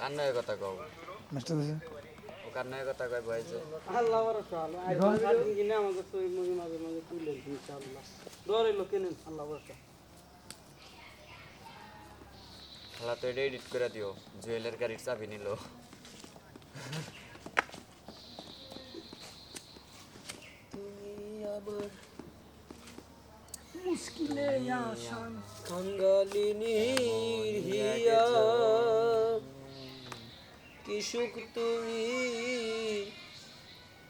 কার নয় কথা কও। মাস্টার আছে ও কার নয় কথা কয় বয়সে আল্লাহ ভরসা আল্লাহ আইফোন কিনে আমাদের তো মাঝে মাঝে মাঝে তুলে ইনশাআল্লাহ। ধরে লোকে নেন আল্লাহ ভরসা খেলা তো এটা এডিট করে দিও। জুয়েলের গাড়ির চাবি নিল। কাঙ্গালিনীর সুখ তুমি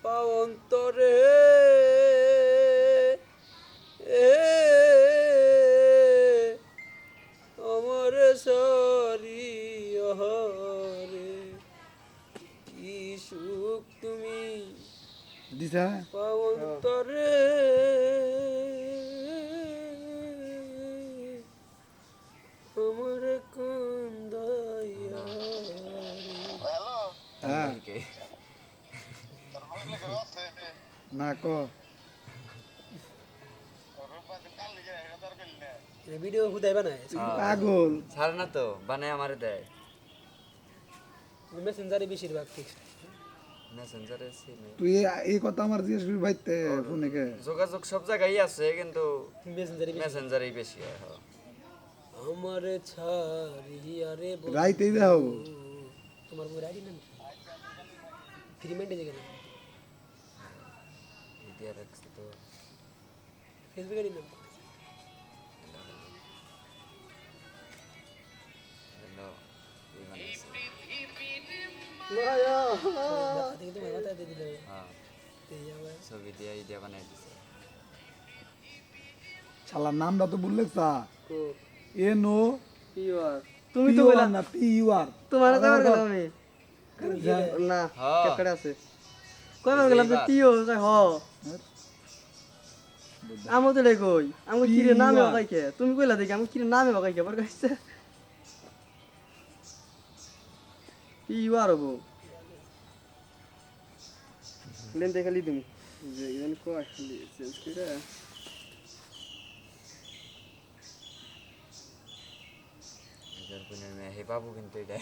পাওন্তরে এ আমার সারি হরে কি সুখ তুমি পাওন্তরে হ্যাঁ কে? না ক ভিডিও হুদাই বানায় পাগল ছাড় না তো বানায় আমারে দেয় মেসেঞ্জারে বেশিরভাগ ঠিক মেসেঞ্জারে সিমে তুই এই কথা আমার জিজ্ঞেস করবি ভাইতে ফোনে কে যোগাযোগ সব জায়গায় আছে কিন্তু মেসেঞ্জারে মেসেঞ্জারেই বেশি হয়। আমার ছাড়িয়া রে বন্ধু, রাইতেই দেখো তোমার মোর আইডি নাম ফ্রি মাইন্ডে গেল এই দিয়ে রাখছি তো ফেসবুক হ্যাঁ দিছে শালার নামটা তো বললে চা কো। এ নো পিওর তুমি তো বললা না পি ইউ আর তোমার গেলাম না ক্যাপকাট আছে। কবার গেলাম তো তিও হ। আমি তো কই আমি কিরে নামে বাকাইকে। তুমি কইলা দেখি আমি কিরে নামে বাকাইকে বার কইছে। পিওর হব লেন দেখালি তুমি। যে ইভেন কো আসলে চেঞ্জ করে। এদের কোনো মেয়ে হে বাবু কিন্তু এটা